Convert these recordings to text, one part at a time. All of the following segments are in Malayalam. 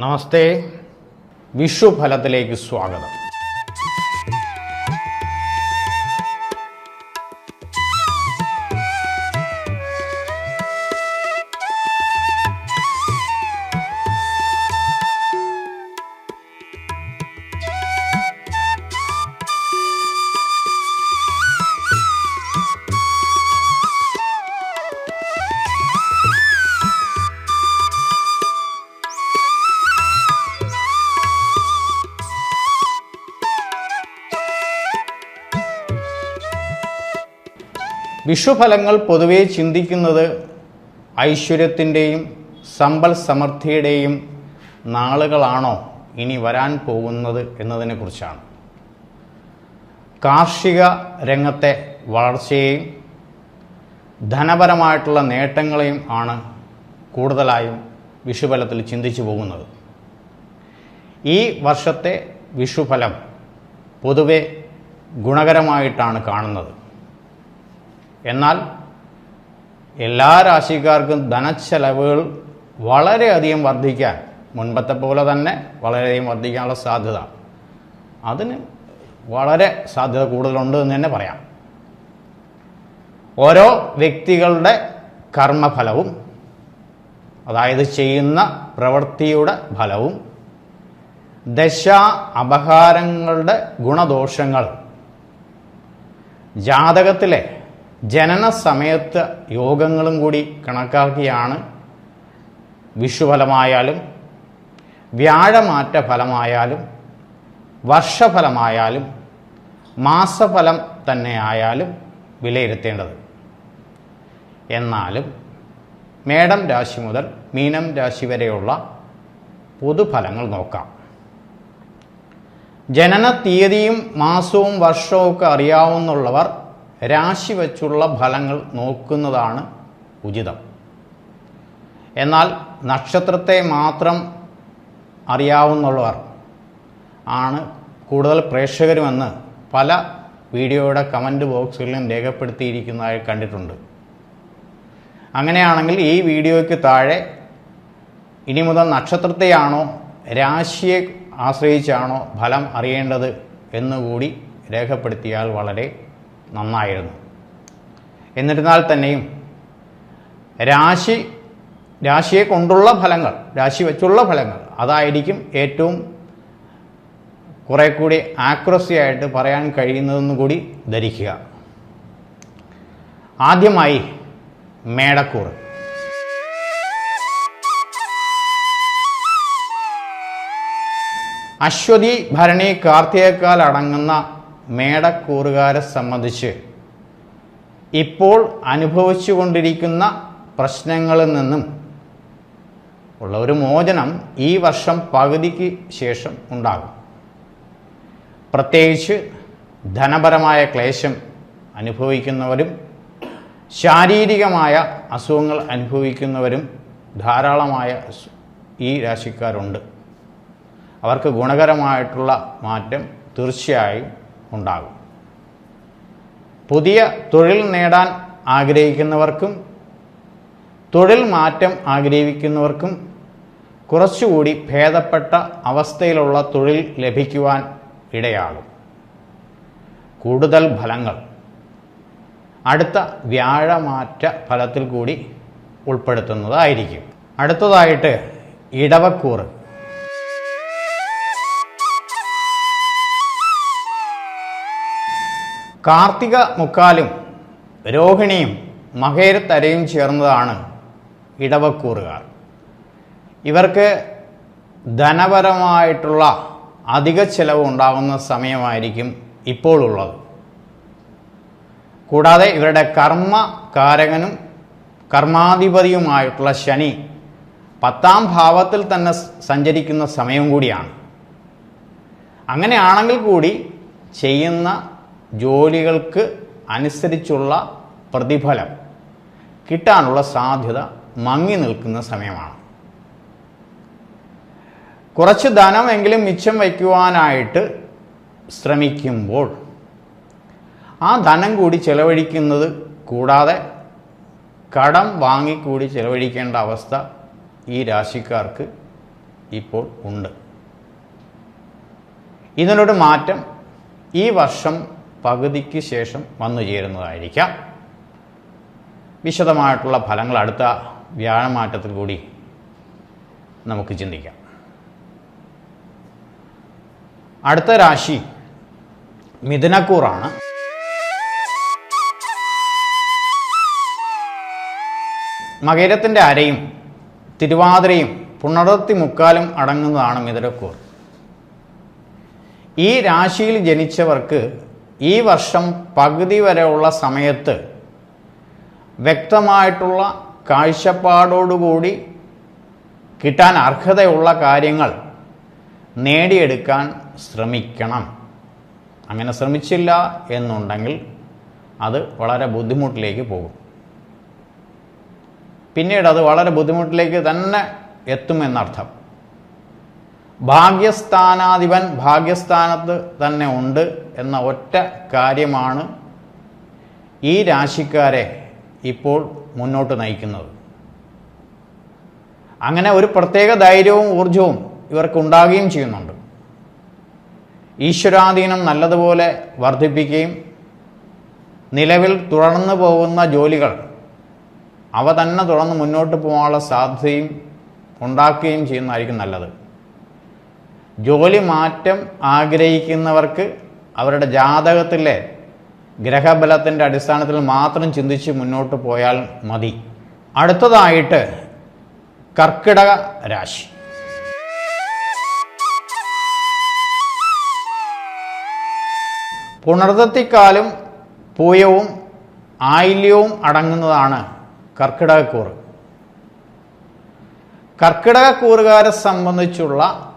നമസ്തേ. വിഷു ഫലത്തിലേക്ക് സ്വാഗതം. വിഷുഫലങ്ങൾ പൊതുവേ ചിന്തിക്കുന്നത് ഐശ്വര്യത്തിന്റെയും സമ്പൽ സമൃദ്ധിയുടെയും നാളുകളാണോ ഇനി വരാൻ പോകുന്നത് എന്നതിനെക്കുറിച്ചാണ്. കാർഷിക രംഗത്തെ വളർച്ചയെയും ധനപരമായിട്ടുള്ള നേട്ടങ്ങളെയും ആണ് കൂടുതലായും വിഷുഫലത്തിൽ ചിന്തിച്ചു പോകുന്നത്. ഈ വർഷത്തെ വിഷുഫലം പൊതുവെ ഗുണകരമായിട്ടാണ് കാണുന്നത്. എന്നാൽ എല്ലാ രാശിക്കാർക്കും ധനച്ചെലവുകൾ വളരെയധികം വർദ്ധിക്കാൻ മുൻപത്തെ പോലെ തന്നെ വളരെയധികം വർദ്ധിക്കാനുള്ള സാധ്യത. അതിന് വളരെ സാധ്യത കൂടുതലുണ്ട് എന്ന് തന്നെ പറയാം. ഓരോ വ്യക്തികളുടെ കർമ്മഫലവും അതായത് ചെയ്യുന്ന പ്രവൃത്തിയുടെ ഫലവും ദശ അപഹാരങ്ങളുടെ ഗുണദോഷങ്ങൾ ജാതകത്തിലെ ജനന സമയത്ത് യോഗങ്ങളും കൂടി കണക്കാക്കിയാണ് വിഷുഫലമായാലും വ്യാഴമാറ്റ ഫലമായാലും വർഷഫലമായാലും മാസഫലം തന്നെ ആയാലും വിലയിരുത്തേണ്ടത്. എന്നാലും മേടം രാശി മുതൽ മീനം രാശി വരെയുള്ള പൊതുഫലങ്ങൾ നോക്കാം. ജനന തീയതിയും മാസവും വർഷവും ഒക്കെ അറിയാവുന്നുള്ളവർ രാശി വച്ചുള്ള ഫലങ്ങൾ നോക്കുന്നതാണ് ഉചിതം. എന്നാൽ നക്ഷത്രത്തെ മാത്രം അറിയാവുന്നവർ ആണ് കൂടുതൽ പ്രേക്ഷകരുമെന്ന് പല വീഡിയോയുടെ കമന്റ് ബോക്സുകളിലും രേഖപ്പെടുത്തിയിരിക്കുന്നതായി കണ്ടിട്ടുണ്ട്. അങ്ങനെയാണെങ്കിൽ ഈ വീഡിയോയ്ക്ക് താഴെ ഇനി മുതൽ നക്ഷത്രത്തെയാണോ രാശിയെ ആശ്രയിച്ചാണോ ഫലം അറിയേണ്ടത് എന്നുകൂടി രേഖപ്പെടുത്തിയാൽ വളരെ നന്നായിരുന്നു. എന്നിരുന്നാൽ തന്നെയും രാശി രാശിയെ കൊണ്ടുള്ള ഫലങ്ങൾ രാശി വെച്ചുള്ള ഫലങ്ങൾ അതായിരിക്കും ഏറ്റവും കുറെ കൂടി ആക്യുറസി ആയിട്ട് പറയാൻ കഴിയുന്നതെന്ന് കൂടി ധരിക്കുക. ആദ്യമായി മേടക്കൂറ്. അശ്വതി ഭരണി കാർത്തികക്കാൽ അടങ്ങുന്ന മേടക്കൂറുകാരെ സംബന്ധിച്ച് ഇപ്പോൾ അനുഭവിച്ചു കൊണ്ടിരിക്കുന്ന പ്രശ്നങ്ങളിൽ നിന്നും ഉള്ള ഒരു മോചനം ഈ വർഷം പകുതിക്ക് ശേഷം ഉണ്ടാകും. പ്രത്യേകിച്ച് ധനപരമായ ക്ലേശം അനുഭവിക്കുന്നവരും ശാരീരികമായ അസുഖങ്ങൾ അനുഭവിക്കുന്നവരും ധാരാളമായ ഈ രാശിക്കാരുണ്ട്. അവർക്ക് ഗുണകരമായിട്ടുള്ള മാറ്റം തീർച്ചയായും ഉണ്ടാകും. പുതിയ തൊഴിൽ നേടാൻ ആഗ്രഹിക്കുന്നവർക്കും തൊഴിൽ മാറ്റം ആഗ്രഹിക്കുന്നവർക്കും കുറച്ചുകൂടി ഭേദപ്പെട്ട അവസ്ഥയിലുള്ള തൊഴിൽ ലഭിക്കുവാൻ ഇടയാകും. കൂടുതൽ ഫലങ്ങൾ. അടുത്ത വ്യാഴമാറ്റ ഫലത്തിൽ കൂടി ഉൾപ്പെടുത്തുന്നതായിരിക്കും. അടുത്തതായിട്ട് ഇടവക്കൂറ്. കാർത്തിക മുക്കാലും രോഹിണിയും മകേരത്തരയും ചേർന്നതാണ് ഇടവക്കൂറുകാർ. ഇവർക്ക് ധനപരമായിട്ടുള്ള അധിക ചെലവ് ഉണ്ടാകുന്ന സമയമായിരിക്കും ഇപ്പോൾ ഉള്ളത്. കൂടാതെ ഇവരുടെ കർമ്മ കാരകനും കർമാധിപതിയുമായിട്ടുള്ള ശനി പത്താം ഭാവത്തിൽ തന്നെ സഞ്ചരിക്കുന്ന സമയം കൂടിയാണ്. അങ്ങനെയാണെങ്കിൽ കൂടി ചെയ്യുന്ന ജോലികൾക്ക് അനുസരിച്ചുള്ള പ്രതിഫലം കിട്ടാനുള്ള സാധ്യത മങ്ങി നിൽക്കുന്ന സമയമാണ്. കുറച്ച് ധനം എങ്കിലും മിച്ചം വയ്ക്കുവാനായിട്ട് ശ്രമിക്കുമ്പോൾ ആ ധനം കൂടി ചെലവഴിക്കുന്നത് കൂടാതെ കടം വാങ്ങിക്കൂടി ചെലവഴിക്കേണ്ട അവസ്ഥ ഈ രാശിക്കാർക്ക് ഇപ്പോൾ ഉണ്ട്. ഇതിനൊരു മാറ്റം ഈ വർഷം പകുതിക്ക് ശേഷം വന്നു ചേരുന്നതായിരിക്കാം. വിശദമായിട്ടുള്ള ഫലങ്ങൾ അടുത്ത വ്യാഴമാറ്റത്തിൽ കൂടി നമുക്ക് ചിന്തിക്കാം. അടുത്ത രാശി മിഥുനക്കൂറാണ്. മകരത്തിന്റെ അരയും തിരുവാതിരയും പുണർത്തി മുക്കാലും അടങ്ങുന്നതാണ് മിഥുനക്കൂർ. ഈ രാശിയിൽ ജനിച്ചവർക്ക് ഈ വർഷം പകുതി വരെയുള്ള സമയത്ത് വ്യക്തമായിട്ടുള്ള കാഴ്ചപ്പാടോടുകൂടി കിട്ടാൻ അർഹതയുള്ള കാര്യങ്ങൾ നേടിയെടുക്കാൻ ശ്രമിക്കണം. അങ്ങനെ ശ്രമിച്ചില്ല എന്നുണ്ടെങ്കിൽ അത് വളരെ ബുദ്ധിമുട്ടിലേക്ക് പോകും. പിന്നീട് അത് വളരെ ബുദ്ധിമുട്ടിലേക്ക് തന്നെ എത്തുമെന്നർത്ഥം. ഭാഗ്യസ്ഥാനാധിപൻ ഭാഗ്യസ്ഥാനത്ത് തന്നെ ഉണ്ട് എന്ന ഒറ്റ കാര്യമാണ് ഈ രാശിക്കാരെ ഇപ്പോൾ മുന്നോട്ട് നയിക്കുന്നത്. അങ്ങനെ ഒരു പ്രത്യേക ധൈര്യവും ഊർജവും ഇവർക്ക് ഉണ്ടാകുകയും ചെയ്യുന്നുണ്ട്. ഈശ്വരാധീനം നല്ലതുപോലെ വർദ്ധിപ്പിക്കുകയും നിലവിൽ തുടർന്നു പോകുന്ന ജോലികൾ അവ തന്നെ തുടർന്ന് മുന്നോട്ട് പോകാനുള്ള സാധ്യതയും ഉണ്ടാക്കുകയും ചെയ്യുന്നതായിരിക്കും നല്ലത്. ജോലി മാറ്റം ആഗ്രഹിക്കുന്നവർക്ക് അവരുടെ ജാതകത്തിലെ ഗ്രഹബലത്തിന്റെ അടിസ്ഥാനത്തിൽ മാത്രം ചിന്തിച്ച് മുന്നോട്ട് പോയാൽ മതി. അടുത്തതായിട്ട് കർക്കിടക രാശി. പുണർദത്തിക്കാലും പൂയവും ആയില്യവും അടങ്ങുന്നതാണ് കർക്കിടകക്കൂറ്. കർക്കിടകക്കൂറുകാരെ സംബന്ധിച്ചുള്ള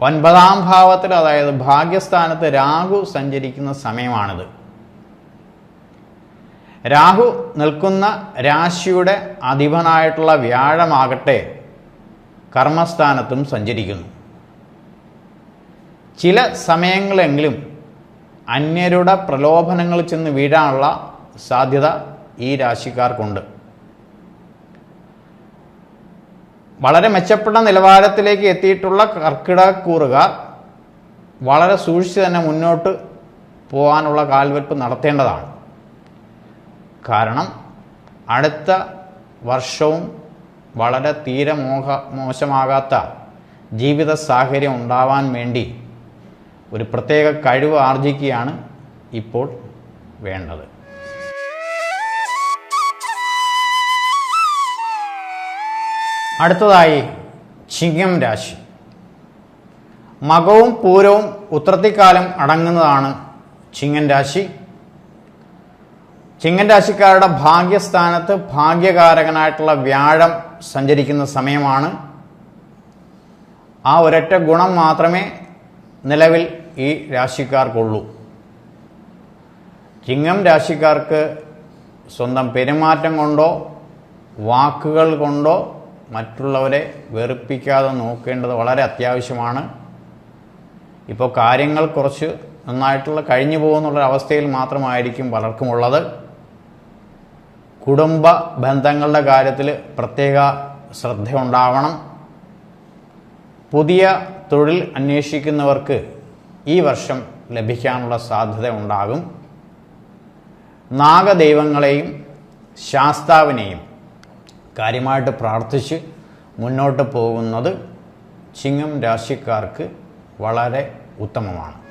ഒൻപതാം ഭാവത്തിൽ അതായത് ഭാഗ്യസ്ഥാനത്ത് രാഹു സഞ്ചരിക്കുന്ന സമയമാണിത്. രാഹു നിൽക്കുന്ന രാശിയുടെ അധിപനായിട്ടുള്ള വ്യാഴമാകട്ടെ കർമ്മസ്ഥാനത്തും സഞ്ചരിക്കുന്നു. ചില സമയങ്ങളെങ്കിലും അന്യരുടെ പ്രലോഭനങ്ങൾ ചെന്ന് വീഴാനുള്ള സാധ്യത ഈ രാശിക്കാർക്കുണ്ട്. വളരെ മെച്ചപ്പെട്ട നിലവാരത്തിലേക്ക് എത്തിയിട്ടുള്ള കർക്കിടകൂറുകാർ വളരെ സൂക്ഷിച്ച് തന്നെ മുന്നോട്ട് പോകാനുള്ള കാൽവെപ്പ് നടത്തേണ്ടതാണ്. കാരണം അടുത്ത വർഷവും വളരെ തീരെ മോഹ മോശമാകാത്ത ജീവിത സാഹചര്യം ഉണ്ടാവാൻ വേണ്ടി ഒരു പ്രത്യേക കഴിവ് ആർജിക്കുകയാണ് ഇപ്പോൾ വേണ്ടത്. അടുത്തതായി ചിങ്ങം രാശി. മകവും പൂരവും ഉത്രത്തിക്കാലം അടങ്ങുന്നതാണ് ചിങ്ങൻ രാശി. ചിങ്ങൻ രാശിക്കാരുടെ ഭാഗ്യസ്ഥാനത്ത് ഭാഗ്യകാരകനായിട്ടുള്ള വ്യാഴം സഞ്ചരിക്കുന്ന സമയമാണ്. ആ ഒരൊറ്റ ഗുണം മാത്രമേ നിലവിൽ ഈ രാശിക്കാർക്കുള്ളൂ. ചിങ്ങം രാശിക്കാർക്ക് സ്വന്തം പെരുമാറ്റം കൊണ്ടോ വാക്കുകൾ കൊണ്ടോ മറ്റുള്ളവരെ വെറുപ്പിക്കാതെ നോക്കേണ്ടത് വളരെ അത്യാവശ്യമാണ്. ഇപ്പോൾ കാര്യങ്ങൾ കുറച്ച് നന്നായിട്ടുള്ള കഴിഞ്ഞു പോകുന്നുള്ളൊരവസ്ഥയിൽ മാത്രമായിരിക്കും പലർക്കുമുള്ളത്. കുടുംബ ബന്ധങ്ങളുടെ കാര്യത്തിൽ പ്രത്യേക ശ്രദ്ധ ഉണ്ടാവണം പുതിയ തൊഴിൽ അന്വേഷിക്കുന്നവർക്ക് ഈ വർഷം ലഭിക്കാനുള്ള സാധ്യത ഉണ്ടാകും. നാഗദൈവങ്ങളെയും ശാസ്താവിനെയും കാര്യമായിട്ട് പ്രാർത്ഥിച്ച് മുന്നോട്ട് പോകുന്നത് ചിങ്ങം രാശിക്കാർക്ക് വളരെ ഉത്തമമാണ്.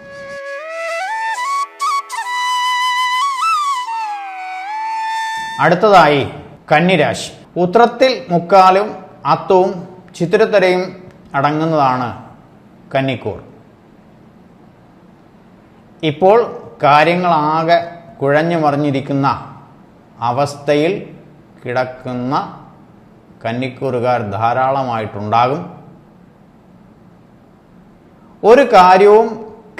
അടുത്തതായി കന്നിരാശി. ഉത്രത്തിൽ മുക്കാലും അത്തവും ചിത്രത്തരയും അടങ്ങുന്നതാണ് കന്നിക്കൂർ. ഇപ്പോൾ കാര്യങ്ങളാകെ കുഴഞ്ഞു മറിഞ്ഞിരിക്കുന്ന അവസ്ഥയിൽ കിടക്കുന്ന കന്നിക്കൂറുകാർ ധാരാളമായിട്ടുണ്ടാകും. ഒരു കാര്യവും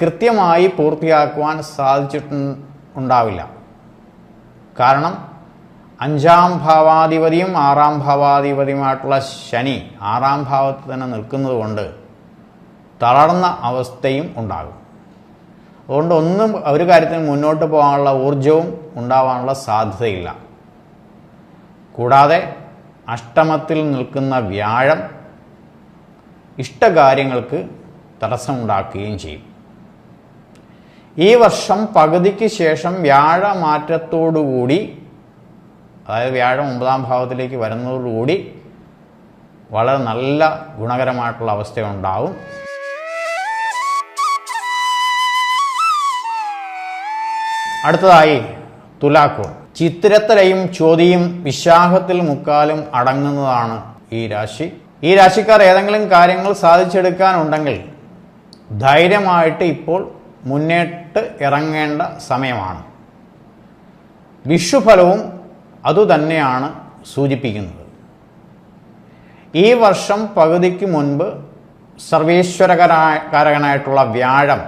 കൃത്യമായി പൂർത്തിയാക്കുവാൻ സാധിച്ചിട്ടുണ്ടാവില്ല. കാരണം അഞ്ചാം ഭാവാധിപതിയും ആറാം ഭാവാധിപതിയുമായിട്ടുള്ള ശനി ആറാം ഭാവത്ത് തന്നെ നിൽക്കുന്നത് കൊണ്ട് തളർന്ന അവസ്ഥയും ഉണ്ടാകും. അതുകൊണ്ട് ഒന്നും ഒരു കാര്യത്തിന് മുന്നോട്ട് പോകാനുള്ള ഊർജവും ഉണ്ടാവാനുള്ള സാധ്യതയില്ല. കൂടാതെ അഷ്ടമത്തിൽ നിൽക്കുന്ന വ്യാഴം ഇഷ്ടകാര്യങ്ങൾക്ക് തടസ്സമുണ്ടാക്കുകയും ചെയ്യും. ഈ വർഷം പകുതിക്ക് ശേഷം വ്യാഴമാറ്റത്തോടുകൂടി അതായത് വ്യാഴം ഒമ്പതാം ഭാവത്തിലേക്ക് വരുന്നതോടുകൂടി വളരെ നല്ല ഗുണകരമായിട്ടുള്ള അവസ്ഥയുണ്ടാവും. അടുത്തതായി തുലാക്കൂർ. ചിത്തിരത്തലയും ചോതിയും വിശാഖത്തിൽ മുക്കാലും അടങ്ങുന്നതാണ് ഈ രാശി. ഈ രാശിക്കാർ ഏതെങ്കിലും കാര്യങ്ങൾ സാധിച്ചെടുക്കാനുണ്ടെങ്കിൽ ധൈര്യമായിട്ട് ഇപ്പോൾ മുന്നേറ്റ് ഇറങ്ങേണ്ട സമയമാണ്. വിഷുഫലവും അതുതന്നെയാണ് സൂചിപ്പിക്കുന്നത്. ഈ വർഷം പകുതിക്ക് മുൻപ് സർവീശ്വരകാരകനായിട്ടുള്ള വ്യാഴം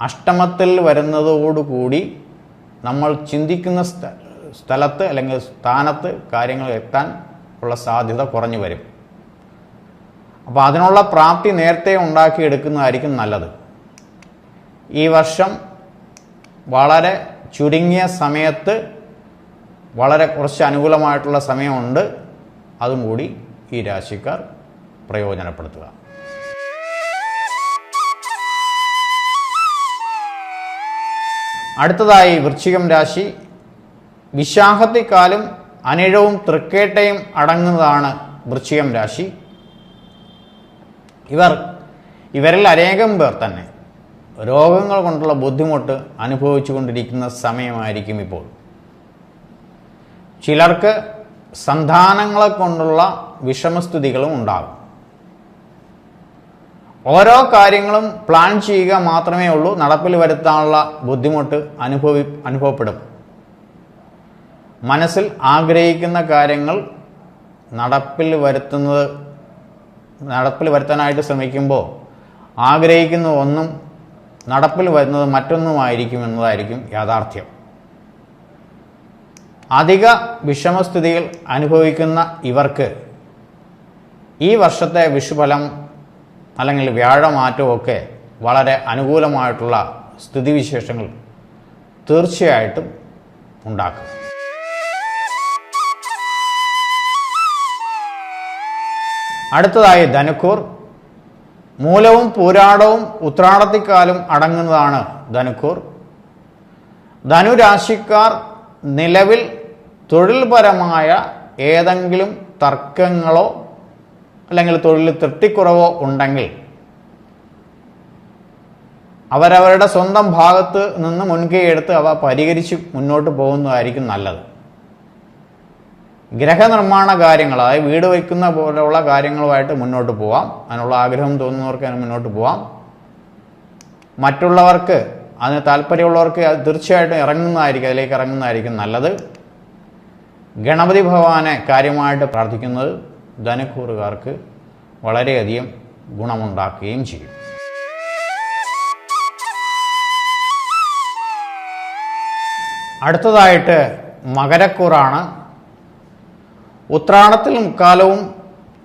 അഷ്ടമത്തിൽ വരുന്നതോടുകൂടി നമ്മൾ ചിന്തിക്കുന്ന സ്ഥ- സ്ഥലത്ത് അല്ലെങ്കിൽ സ്ഥാനത്ത് കാര്യങ്ങൾ എത്താൻ ഉള്ള സാധ്യത കുറഞ്ഞു വരും. അപ്പോൾ അതിനുള്ള പ്രാപ്തി നേരത്തെ ഉണ്ടാക്കിയെടുക്കുന്നതായിരിക്കും നല്ലത്. ഈ വർഷം വളരെ ചുരുങ്ങിയ സമയത്ത് വളരെ കുറച്ച് അനുകൂലമായിട്ടുള്ള സമയമുണ്ട്. അതും കൂടി ഈ രാശിക്കാർ പ്രയോജനപ്പെടുത്തുക. അടുത്തതായി വൃശ്ചികം രാശി. വിശാഖത്തിക്കാലും അനിഴവും തൃക്കേട്ടയും അടങ്ങുന്നതാണ് വൃശ്ചികം രാശി. ഇവർ ഇവരിൽ അനേകം പേർ തന്നെ രോഗങ്ങൾ കൊണ്ടുള്ള ബുദ്ധിമുട്ട് അനുഭവിച്ചു കൊണ്ടിരിക്കുന്ന സമയമായിരിക്കും ഇപ്പോൾ. ചിലർക്ക് സന്താനങ്ങളെ കൊണ്ടുള്ള വിഷമസ്തുതികളും ഉണ്ടാകും. ഓരോ കാര്യങ്ങളും പ്ലാൻ ചെയ്യുക മാത്രമേ ഉള്ളൂ. നടപ്പിൽ വരുത്താനുള്ള ബുദ്ധിമുട്ട് അനുഭവി അനുഭവപ്പെടും. മനസ്സിൽ ആഗ്രഹിക്കുന്ന കാര്യങ്ങൾ നടപ്പിൽ വരുത്തുന്നത് നടപ്പിൽ വരുത്താനായിട്ട് ശ്രമിക്കുമ്പോൾ ആഗ്രഹിക്കുന്ന ഒന്നും നടപ്പിൽ വരുന്നത് മറ്റൊന്നുമായിരിക്കും എന്നതായിരിക്കും യാഥാർത്ഥ്യം. അധിക വിഷമസ്ഥിതികൾ അനുഭവിക്കുന്ന ഇവർക്ക് ഈ വർഷത്തെ വിഷുഫലം അല്ലെങ്കിൽ വ്യാഴമാറ്റമൊക്കെ വളരെ അനുകൂലമായിട്ടുള്ള സ്ഥിതിവിശേഷങ്ങൾ തീർച്ചയായിട്ടും ഉണ്ടാക്കും. അടുത്തതായി ധനുക്കൂർ. മൂലവും പൂരാടവും ഉത്രാടത്തിക്കാലും അടങ്ങുന്നതാണ് ധനുക്കൂർ. ധനുരാശിക്കാർ നിലവിൽ തൊഴിൽപരമായ ഏതെങ്കിലും തർക്കങ്ങളോ അല്ലെങ്കിൽ തൊഴിൽ തൃപ്തിക്കുറവോ ഉണ്ടെങ്കിൽ അവരവരുടെ സ്വന്തം ഭാഗത്ത് നിന്ന് മുൻകൈ അവ പരിഹരിച്ച് മുന്നോട്ട് പോകുന്നതായിരിക്കും നല്ലത്. ഗ്രഹനിർമ്മാണ കാര്യങ്ങൾ അതായത് വീട് വയ്ക്കുന്ന പോലെയുള്ള കാര്യങ്ങളുമായിട്ട് മുന്നോട്ട് പോവാം. അതിനുള്ള ആഗ്രഹം തോന്നുന്നവർക്ക് അതിന് മുന്നോട്ട് പോവാം. മറ്റുള്ളവർക്ക് അതിന് താല്പര്യമുള്ളവർക്ക് അത് തീർച്ചയായിട്ടും ഇറങ്ങുന്നതായിരിക്കും അതിലേക്ക് ഇറങ്ങുന്നതായിരിക്കും നല്ലത്. ഗണപതി ഭഗവാനെ കാര്യമായിട്ട് പ്രാർത്ഥിക്കുന്നത് ധനക്കൂറുകാർക്ക് വളരെയധികം ഗുണമുണ്ടാക്കുകയും ചെയ്യും. അടുത്തതായിട്ട് മകരക്കൂറാണ്. ഉത്രാടത്തിൽ മുക്കാലവും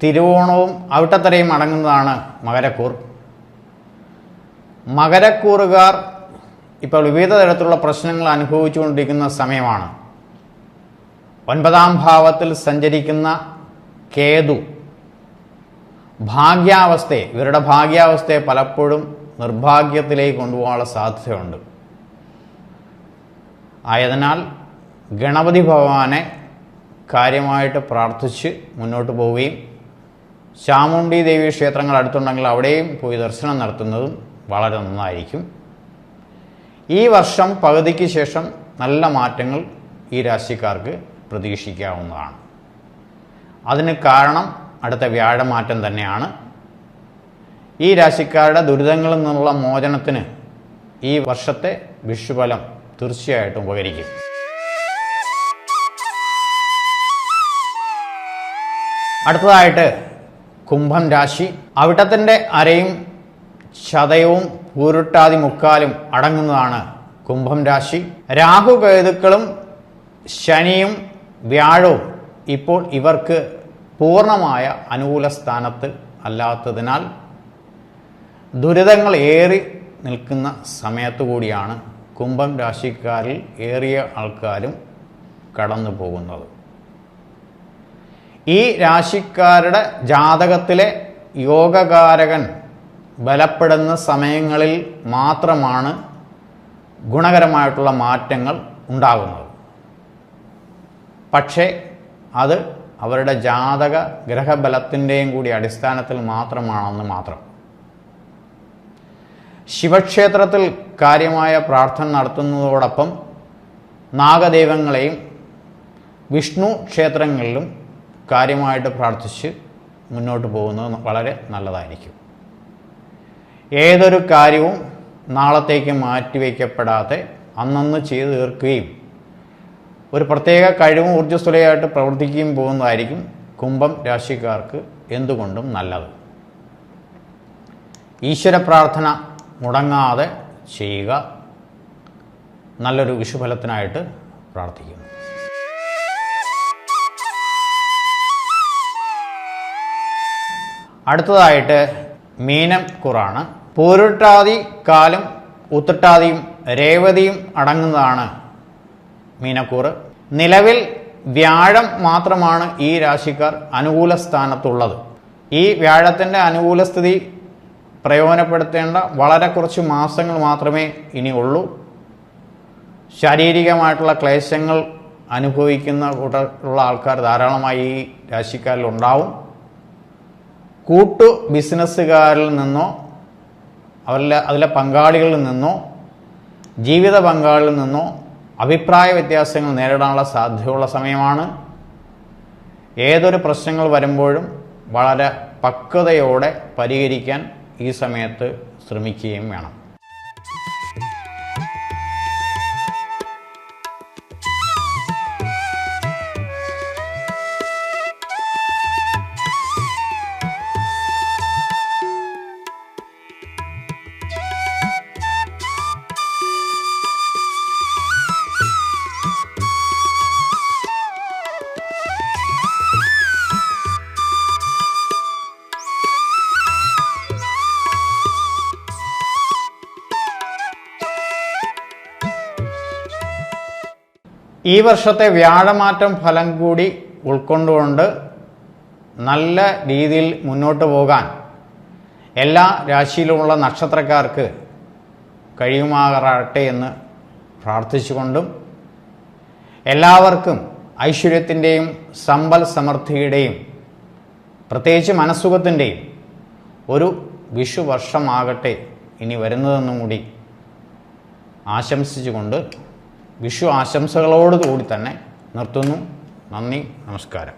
തിരുവോണവും അവിട്ടത്തരയും അടങ്ങുന്നതാണ് മകരക്കൂർ. മകരക്കൂറുകാർ ഇപ്പോൾ വിവിധ തരത്തിലുള്ള പ്രശ്നങ്ങൾ അനുഭവിച്ചുകൊണ്ടിരിക്കുന്ന സമയമാണ്. ഒൻപതാം ഭാവത്തിൽ സഞ്ചരിക്കുന്ന കേതു. ഭാഗ്യാവസ്ഥയെ ഇവരുടെ ഭാഗ്യാവസ്ഥയെ പലപ്പോഴും നിർഭാഗ്യത്തിലേക്ക് കൊണ്ടുപോകാനുള്ള സാധ്യതയുണ്ട്. ആയതിനാൽ ഗണപതി ഭഗവാനെ കാര്യമായിട്ട് പ്രാർത്ഥിച്ച് മുന്നോട്ട് പോവുകയും ചാമുണ്ഡി ദേവി ക്ഷേത്രങ്ങൾ അടുത്തുണ്ടെങ്കിൽ അവിടെയും പോയി ദർശനം നടത്തുന്നതും വളരെ നന്നായിരിക്കും. ഈ വർഷം പകുതിക്ക് ശേഷം നല്ല മാറ്റങ്ങൾ ഈ രാശിക്കാർക്ക് പ്രതീക്ഷിക്കാവുന്നതാണ്. അതിന് കാരണം അടുത്ത വ്യാഴമാറ്റം തന്നെയാണ്. ഈ രാശിക്കാരുടെ ദുരിതങ്ങളിൽ നിന്നുള്ള മോചനത്തിന് ഈ വർഷത്തെ വിഷുഫലം തീർച്ചയായിട്ടും ഉപകരിക്കും. അടുത്തതായിട്ട് കുംഭം രാശി. അവിട്ടത്തിന്റെ അരയും ശതയവും പൂരുട്ടാതി മുക്കാലും അടങ്ങുന്നതാണ് കുംഭം രാശി. രാഹു കേതുക്കളും ശനിയും വ്യാഴവും ഇപ്പോൾ ഇവർക്ക് പൂർണമായ അനുകൂല സ്ഥാനത്ത് അല്ലാത്തതിനാൽ ദുരിതങ്ങൾ ഏറി നിൽക്കുന്ന സമയത്തു കൂടിയാണ് കുംഭം രാശിക്കാരിൽ ഏറിയ ആൾക്കാരും കടന്നു പോകുന്നത്. ഈ രാശിക്കാരുടെ ജാതകത്തിലെ യോഗകാരകൻ ബലപ്പെടുന്ന സമയങ്ങളിൽ മാത്രമാണ് ഗുണകരമായിട്ടുള്ള മാറ്റങ്ങൾ ഉണ്ടാകുന്നത്. പക്ഷേ അത് അവരുടെ ജാതക ഗ്രഹബലത്തിന്റെയും കൂടി അടിസ്ഥാനത്തിൽ മാത്രമാണെന്ന് മാത്രം. ശിവക്ഷേത്രത്തിൽ കാര്യമായ പ്രാർത്ഥന നടത്തുന്നതോടൊപ്പം നാഗദൈവങ്ങളെയും വിഷ്ണു ക്ഷേത്രങ്ങളിലും കാര്യമായിട്ട് പ്രാർത്ഥിച്ച് മുന്നോട്ട് പോകുന്നത് വളരെ നല്ലതായിരിക്കും. ഏതൊരു കാര്യവും നാളത്തേക്ക് മാറ്റിവെക്കപ്പെടാതെ അന്നന്ന് ചെയ്തു തീർക്കുകയും ഒരു പ്രത്യേക കഴിവും ഊർജസ്വലയായിട്ട് പ്രവർത്തിക്കുകയും പോകുന്നതായിരിക്കും കുംഭം രാശിക്കാർക്ക് എന്തുകൊണ്ടും നല്ലത്. ഈശ്വര പ്രാർത്ഥന മുടങ്ങാതെ ചെയ്യുക നല്ലൊരു വിഷുഫലത്തിനായിട്ട് പ്രാർത്ഥിക്കുന്നു. അടുത്തതായിട്ട് മീനം കുറാണ് പൂരുട്ടാതി കാലം ഉത്തിട്ടാതിയും രേവതിയും അടങ്ങുന്നതാണ് മീനക്കൂറ്. നിലവിൽ വ്യാഴം മാത്രമാണ് ഈ രാശിക്കാർ അനുകൂല സ്ഥാനത്തുള്ളത് ഈ വ്യാഴത്തിന്റെ അനുകൂല സ്ഥിതി പ്രയോജനപ്പെടുത്തേണ്ട വളരെ കുറച്ച് മാസങ്ങൾ മാത്രമേ ഇനി ഉള്ളൂ. ശാരീരികമായിട്ടുള്ള ക്ലേശങ്ങൾ അനുഭവിക്കുന്ന കൂട്ടുള്ള ആൾക്കാർ ധാരാളമായി ഈ രാശിക്കാരിൽ ഉണ്ടാവും. കൂട്ടു ബിസിനസ്സുകാരിൽ നിന്നോ അവരിലെ അതിലെ പങ്കാളികളിൽ നിന്നോ ജീവിത പങ്കാളിൽ നിന്നോ അഭിപ്രായ വ്യത്യാസങ്ങൾ നേരിടാനുള്ള സാധ്യതയുള്ള സമയമാണ്. ഏതൊരു പ്രശ്നങ്ങൾ വരുമ്പോഴും വളരെ പക്വതയോടെ പരിഹരിക്കാൻ ഈ സമയത്ത് ശ്രമിക്കുകയും വേണം. ഈ വർഷത്തെ വ്യാഴമാറ്റം ഫലം കൂടി ഉൾക്കൊണ്ടുകൊണ്ട് നല്ല രീതിയിൽ മുന്നോട്ട് പോകാൻ എല്ലാ രാശിയിലുമുള്ള നക്ഷത്രക്കാർക്ക് കഴിയുമാറാട്ടെ എന്ന് പ്രാർത്ഥിച്ചുകൊണ്ടും എല്ലാവർക്കും ഐശ്വര്യത്തിന്റെയും സമ്പൽ സമൃദ്ധിയുടെയും പ്രത്യേകിച്ച് മനസ്സുഖത്തിന്റെയും ഒരു വിഷുവർഷമാകട്ടെ ഇനി വരുന്നതെന്നും കൂടി ആശംസിച്ചുകൊണ്ട് വിഷു ആശംസകളോടുകൂടി തന്നെ നിർത്തുന്നു. നന്ദി നമസ്കാരം.